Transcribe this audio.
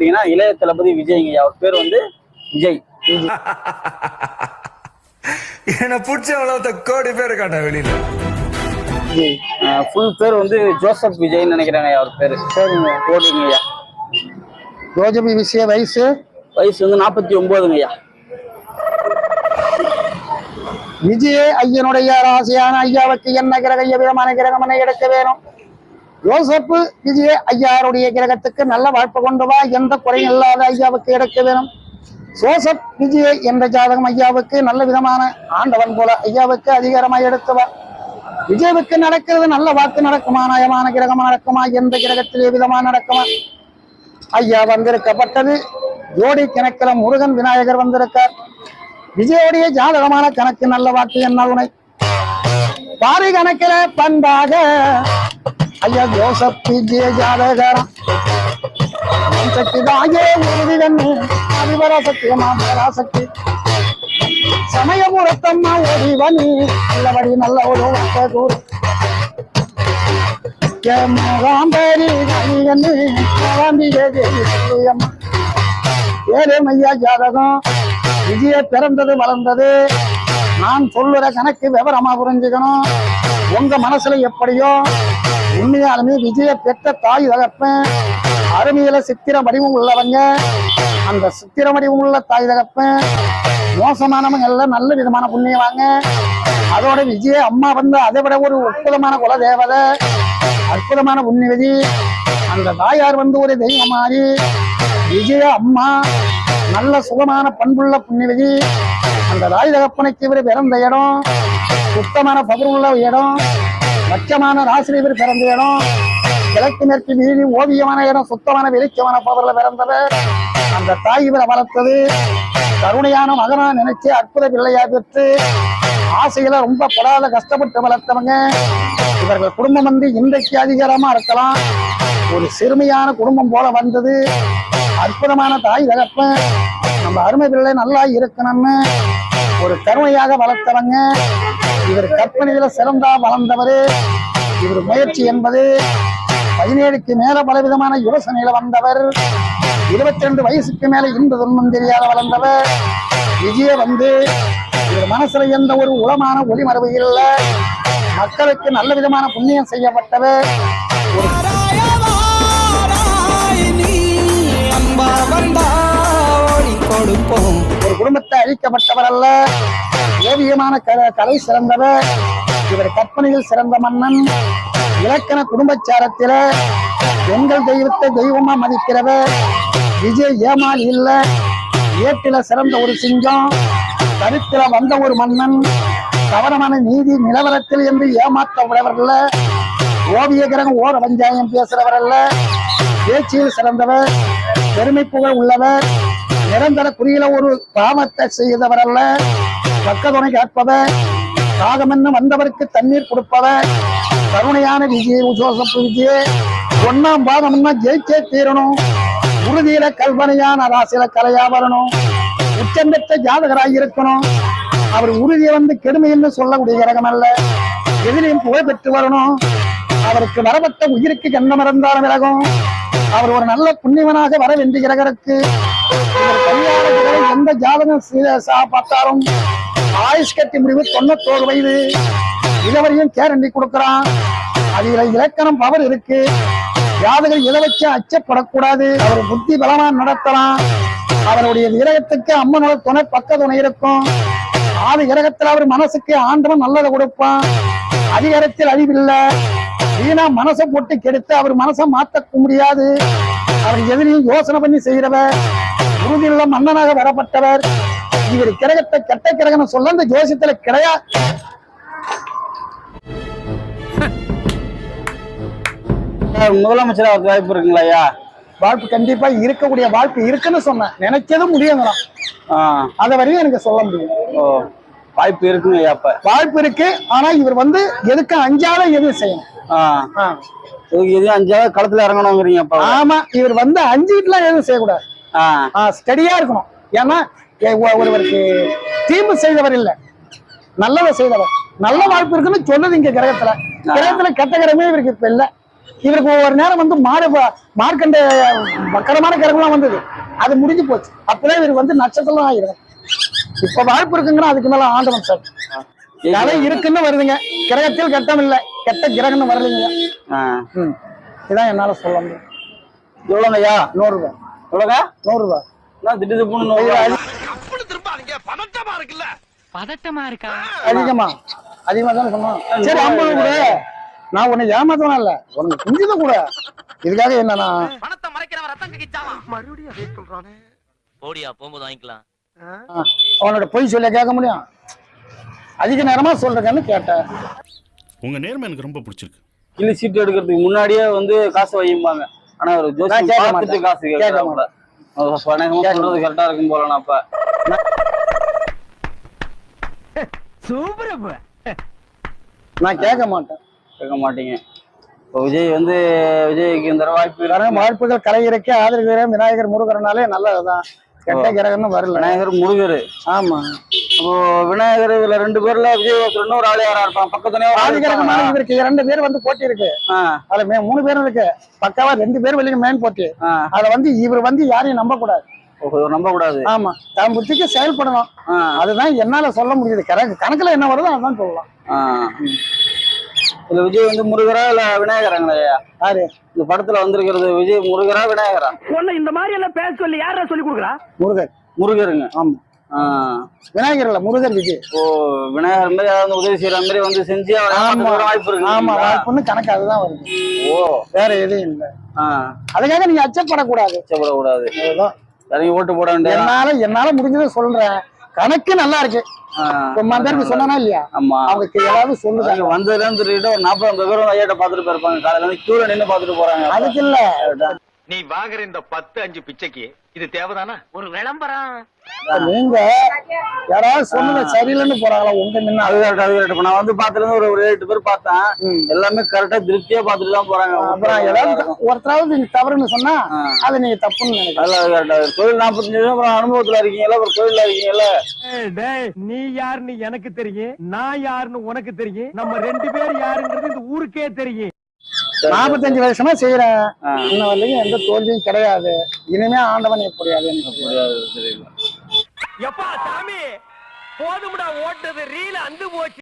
எடுத்துட்டீங்கன்னா இளைய தளபதி விஜய்ங்க ஐயா. அவர் பேர் வந்து விஜய். என்ன பிடிச்ச அவ்வளவு கோடி பேர் இருக்காண்டா வெளியில. விஜய். ஃபுல் பேர் வந்து ஜோசப் விஜய்னு நினைக்கிறாங்க அவர் பேரு. சரிங்க. போட்டுங்க ஐயா. ரோஜபி விஷய வயசு? வயசு வந்து நாற்பத்தி ஒன்பதுங்க ஐயா. விஜய ஐயனுடைய ராசியான ஐயாவுக்கு என்ன கிரகம் விதமான கிரகம் என எடுக்க வேணும்? யோசப்பு விஜய ஐயாருடைய கிரகத்துக்கு நல்ல வாழ்ப்பு கொண்டு வா. எந்த குறையும் இல்லாத ஐயாவுக்கு எடுக்க வேணும். ஜோசப் விஜய என்ற ஜாதகம் ஐயாவுக்கு நல்ல விதமான ஆண்டவன் போல ஐயாவுக்கு அதிகாரமாய் எடுத்துவா விஜயவுக்கு நடக்கிறது நல்ல வாக்கு நடக்குமா? நயமான கிரகமா நடக்குமா? எந்த கிரகத்திலே விதமா நடக்குமா? ஐயா வந்திருக்கப்பட்டது. ஜோடி கணக்கில் முருகன் விநாயகர் வந்திருக்கார். விஜயோடைய ஜாதகமான கணக்கு நல்ல வாக்கு என்ன உனை. பாரி கணக்கில பண்பாக ஐயா ஜோசப் விஜய ஜாதகரம் சக்தி தாயே உறுதி கண்ணு அதிபராசக்தி மாபராசக்தி சமயபுரத்தம்மா ஓடிவனி நல்லபடி நல்ல ஒரு வட்ட கூறு முகாம்பரி கண்ணு முகாம்பிகை தேவி சொல்லியம்மா. ஜாதகம் விஜய பிறந்தது வளர்ந்தது. நான் சொல்லுற கணக்கு விவரமா புரிஞ்சுக்கணும். உங்க மனசுல எப்படியோ உண்மையாலுமே விஜய பெற்ற தாய் தகப்பன். அருமையில சித்திர வடிவம் உள்ளவங்க. அந்த சித்திர வடிவம் உள்ள தாய் தகப்பன். மோசமானவங்க எல்லாம் நல்ல விதமான புண்ணியவாங்க அதோட விஜய அம்மா வந்து அதை விட ஒரு அற்புதமான குல தேவதை. அற்புதமான புண்ணியவதி. அந்த தாயார் வந்து ஒரு தெய்வம் மாறி விஜய அம்மா நல்ல சுகமான பண்புள்ள புண்ணியவதி. அந்த தாய் தகப்பனுக்கு இவர் பிறந்த இடம். சுத்தமான பதில் உள்ள இடம். லட்சமான ராசியில் இவர் பிறந்த இடம். கிழக்கு மேற்கு வீதி ஓவியமான இடம் சுத்தமான வெளிச்சமான பவர்ல பிறந்தவர். அந்த தாய் இவரை வளர்த்தது. கருணையான மகனா நினைச்சு அற்புத பிள்ளையா பெற்று ஆசையில ரொம்ப படாத கஷ்டப்பட்டு வளர்த்தவங்க. இவர்கள் குடும்பம் வந்து இன்றைக்கு அதிகாரமா இருக்கலாம். ஒரு சிறுமையான குடும்பம் போல வந்தது. அற்புதமான தாய் தகப்பன் நம்ம அருமை பிள்ளை நல்லா இருக்கணும்னு ஒரு கருமையாக வளர்த்தவங்க இவர் கற்பனையில சிறந்தா வளர்ந்தவர். இவர் முயற்சி என்பது பதினேழுக்கு மேல பலவிதமான யோசனையில வந்தவர். இருபத்தி ரெண்டு வயசுக்கு மேல இன்ப துன்பம் தெரியாத வளர்ந்தவர். விஜய வந்து இவர் மனசுல எந்த ஒரு உளமான ஒளிமரபு இல்லை. மக்களுக்கு நல்ல விதமான புண்ணியம் செய்யப்பட்டவர். ஒரு ஒரு குடும்பத்தை அழிக்கப்பட்டவர் அல்ல ஓவியமான க- கலை சிறந்தவர். இவர் கற்பனையில் சிறந்த மன்னன். இலக்கண குடும்பச்சாரத்தில எங்கள் தெய்வத்தை தெய்வமா மதிக்கிறவர். விஜய் ஏமால் இல்ல. ஏட்டில சிறந்த ஒரு சிங்கம். கருத்தில வந்த ஒரு மன்னன். கவனமான நீதி நிலவரத்தில் என்று ஏமாற்ற உடையவர்கள் ஓவிய கிரகம் ஓர பஞ்சாயம் பேசுறவர் அல்ல. பேச்சியில் சிறந்தவர். பெருமை புகழ் உள்ளவர். நிரந்தர குறியில ஒரு பாவத்தை செய்தவர் அல்ல பக்கத்துணை காப்பவர் காகமென்னு வந்தவருக்கு தண்ணீர் கொடுப்பவர் கருணையான விஜய் ஜோசப் விஜய் ஒன்னாம் பாதம்னா ஜெயிச்சே தீரணும். உறுதியில கல்பனையான ராசியில கலையா வரணும். உச்சம் பெற்ற ஜாதகராய் இருக்கணும். அவர் உறுதியை வந்து கெடுமைன்னு சொல்லக்கூடிய கிரகம் அல்ல. எதிரையும் புகழ் பெற்று வரணும். அவருக்கு வரப்பட்ட உயிருக்கு கண்ணம் இருந்தாலும் விலகும். அவர் ஒரு நல்ல புண்ணியவனாக வர வேண்டிய கிரகருக்கு எந்த ஜாதகம் பார்த்தாலும் ஆயுஷ் கட்டி முடிவு தொண்ணூத்தோரு வயது. இதுவரையும் கேரண்டி கொடுக்கிறான். அதுல இலக்கணம் பவர் இருக்கு. ஜாதகம் இதை வச்சு அச்சப்படக்கூடாது? அவர் புத்தி பலமா நடத்தலாம். அவருடைய விரகத்துக்கு அம்மனோட துணை பக்க துணை இருக்கும். ஆதி கிரகத்தில் அவர் மனசுக்கு ஆண்டவன் நல்லதை கொடுப்பான். அதிகாரத்தில் அழிவில்லை. வீணா மனசை போட்டு கெடுத்து அவர் மனசை மாத்த முடியாது. அவர் எதிரையும் யோசனை பண்ணி செய்யறவ உறுதியுள்ள மன்னனாக வரப்பட்டவர். இவர் கிரகத்தை கெட்ட கிரகம்னு சொல்ல இந்த ஜோசியத்துல கிடையாது முதலமைச்சர் அவருக்கு வாய்ப்பு இருக்குங்களா ஐயா? வாய்ப்பு கண்டிப்பா இருக்கக்கூடிய வாய்ப்பு இருக்குன்னு சொன்னேன். நினைச்சது முடியுங்களாம் ஆ. அதை வரையும் எனக்கு சொல்ல முடியும் ஓ வாய்ப்பு இருக்குங்க ஐயா அப்ப. வாய்ப்பு இருக்கு ஆனா இவர் வந்து எதுக்கு அஞ்சால எதுவும் செய்யணும் எதுவும் அஞ்சாவது களத்துல இறங்கணுங்கிறீங்க அப்ப. ஆமா இவர் வந்து அஞ்சுட்டுலாம் எதுவும் செய்யக்கூடாது. ஸ்டடியா இருக்கணும். ஏன்னா ஒருவருக்கு தீம்பு செய்தவர் இல்ல. நல்லதை செய்தவர். நல்ல வாய்ப்பு இருக்குன்னு சொல்லுது இங்க கிரகத்துல. கிரகத்துல கெட்ட கிரகமே இவருக்கு இப்ப இல்ல. இவருக்கு ஒவ்வொரு நேரம் வந்து மாடு ப- மார்க்கண்ட வக்கரமான கிரகம்லாம் வந்தது. அது முடிஞ்சு போச்சு. அப்பதான் இவருக்கு வந்து நட்சத்திரம் ஆயிரும் இப்ப வாய்ப்பு இருக்குங்கன்னா அதுக்கு மேல ஆண்டவன் சார். கலை இருக்குன்னு வருதுங்க. கிரகத்தில் கெட்டம் இல்லை. கெட்ட கிரகம்னு வரலைங்க. இதான் என்னால சொல்ல முடியும். எவ்வளோங்க ஐயா நூறு ரூபாய். எவ்வளோங்க நூறு ரூபாய் என்ன திடீர் திப்புன்னு நூறு ரூபாய்? பதட்டமா இருக்கா? அதிகமா. அதிகமா தானே சொன்னோம். சரி ஐம்பது கூட. நான் உன்னை ஏமாத்தவனா இல்ல? உனக்கு புரிஞ்சத கூட. இதுக்காக என்னன்னா பணத்தை மறைக்கிறவன் ரத்தம் கிச்சாமா மறுபடியும் அதே சொல்றானே. போடியா போகும்போது வாங்கிக்கலாம். அவனோட பொய் சொல்ல கேட்க முடியும். அதிக நேரமா சொல்றேன்னு கேட்டேன். உங்க நேர்மை எனக்கு ரொம்ப பிடிச்சிருக்கு. கிளி சீட்டு எடுக்கிறதுக்கு முன்னாடியே வந்து காசு வையும்பாங்க. ஆனா ஒரு நான் ஜோசி கேட்க பார்த்துட்டு மாட்டேன். காசு கேட்க கேட்கறாங்க சொல்றது கரெக்டா இருக்கும் போல நான் அப்ப. சூப்பர் நான் கேட்க மாட்டேன். கேட்க மாட்டீங்க. இப்போ விஜய் வந்து விஜய்க்கு இந்த வாய்ப்பு. வாய்ப்புகள் கலை இறக்கி ஆதரவு விநாயகர் முருகர்னாலே நல்லதுதான். கெட்ட கிரகம்னு வரல. விநாயகர் முருகர். ஆமா. அப்போ விநாயகர் இதுல ரெண்டு பேர்ல விஜய் ஒருத்தர் இன்னொரு ஆள் யாரா இருப்பான் பக்கத்துலயே ஒரு ஆள் ஆதிகிரகமான இருப்பாங்களா? இவருக்கு இரண்டு பேர் வந்து போட்டி இருக்கு. அதுல மே- மூணு பேரும் இருக்கு. பக்காவா ரெண்டு பேர் வெளியே மேன் போட்டி. ஆ. அதுல வந்து இவர் வந்து யாரையும் நம்ப கூடாது நம்ப கூடாது ஆமா. தன் புத்திக்கு செயல்படணும். அதுதான் என்னால சொல்ல முடியுது. கணக்கு கணக்குல என்ன வருதோ அதான் சொல்லலாம். இதுல விஜய் வந்து முருகரா இல்ல விநாயகராங்களா? யாரு? இந்த படத்துல வந்திருக்கிறது விஜய் முருகரா விநாயகரா? உன்னை இந்த மாதிரி எல்லாம் பேச சொல்லி யாரா சொல்லி கொடுக்குறா? முருகர். முருகருங்க. ஆமா. விநாயகர் இல்ல முருகர் விஜய். ஓ விநாயகர் மாதிரி யாராவது உதவி செய்யற மாதிரி வந்து செஞ்சு வாய்ப்பு இருக்கு ஆமா வாய்ப்புன்னு கணக்கு அதுதான் வருது. ஓ. வேற எதுவும் இல்ல. அதுக்காக நீங்க அச்சப்படக்கூடாது. கஷ்டப்படக்கூடாது அதுதான். இறங்கி ஓட்டு போட வேண்டிய என்னால என்னால முடிஞ்சதை சொல்றேன். கணக்கு நல்லா இருக்கு. ரொம்ப பேருக்கு சொன்னா இல்லையா? ஆமா. அவங்க ஏதாவது சொல்லுதாங்க அங்க வந்ததுல இருந்து ஒரு நாற்பது ஐம்பது பேரும் ஐயாட்ட பாத்துட்டு போயிருப்பாங்க. காலையில இருந்து கியூல நின்னு பாத்துட்டு போறாங்க. அதுக்கு இல்ல. நீ வாங்குற இந்த பத்து அஞ்சு பிச்சைக்கு இது தேவைதானா? ஒரு விளம்பரம். நீங்க யாராவது சொன்னது சரியில்லைன்னு போறாங்களா? உங்க முன்ன அது கரெக்ட் அது கரெக்ட் நான் வந்து பாத்துல இருந்து ஒரு ஒரு எட்டு பேர் பார்த்தேன். எல்லாமே கரெக்டா திருப்தியா பாத்துட்டு தான் போறாங்க. அப்புறம் ஏதாவது ஒருத்தராவது நீங்க தவறுன்னு சொன்னா. அது நீங்க தப்புன்னு நினைக்கிறேன் அதெல்லாம் அது கரெக்டா தொழில் நாற்பத்தஞ்சு அப்புறம் அனுபவத்துல இருக்கீங்கல்ல அப்புறம் தொழில இருக்கீங்கல்ல. நீ யாருன்னு எனக்கு தெரியும். நான் யாருன்னு உனக்கு தெரியும். நம்ம ரெண்டு பேர் யாருங்கிறது இந்த ஊருக்கே தெரியும். நாற்பத்தஞ்சு வருஷமா செய்யறேன். இன்ன வரைக்கும் எந்த தோல்வியும் கிடையாது. இனிமே ஆண்டவன் எப்படியாது எப்பா சாமி போதும்டா ஓட்டது ரீல அந்து போச்சு.